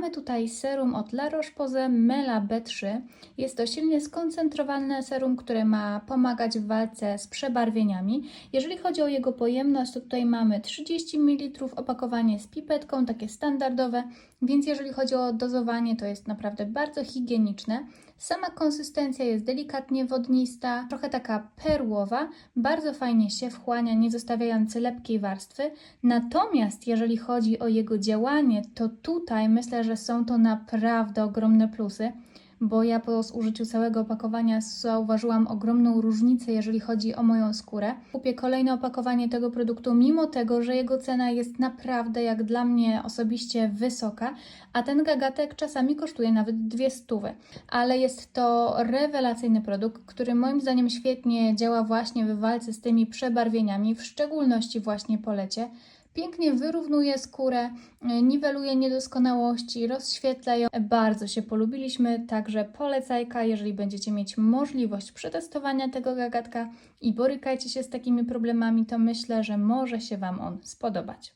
Mamy tutaj serum od La Roche-Posay Mela B3. Jest to silnie skoncentrowane serum, które ma pomagać w walce z przebarwieniami. Jeżeli chodzi o jego pojemność, to tutaj mamy 30 ml, opakowanie z pipetką, takie standardowe, więc jeżeli chodzi o dozowanie, to jest naprawdę bardzo higieniczne. Sama konsystencja jest delikatnie wodnista, trochę taka perłowa, bardzo fajnie się wchłania, nie zostawiając lepkiej warstwy. Natomiast jeżeli chodzi o jego działanie, to tutaj myślę, że są to naprawdę ogromne plusy, bo ja po zużyciu całego opakowania zauważyłam ogromną różnicę, jeżeli chodzi o moją skórę. Kupię kolejne opakowanie tego produktu, mimo tego, że jego cena jest naprawdę, jak dla mnie osobiście, wysoka, a ten gagatek czasami kosztuje nawet dwie stówy. Ale jest to rewelacyjny produkt, który moim zdaniem świetnie działa właśnie w walce z tymi przebarwieniami, w szczególności właśnie po lecie. Pięknie wyrównuje skórę, y, niweluje niedoskonałości, rozświetla ją. Bardzo się polubiliśmy, także polecajka, jeżeli będziecie mieć możliwość przetestowania tego gagatka i borykajcie się z takimi problemami, to myślę, że może się Wam on spodobać.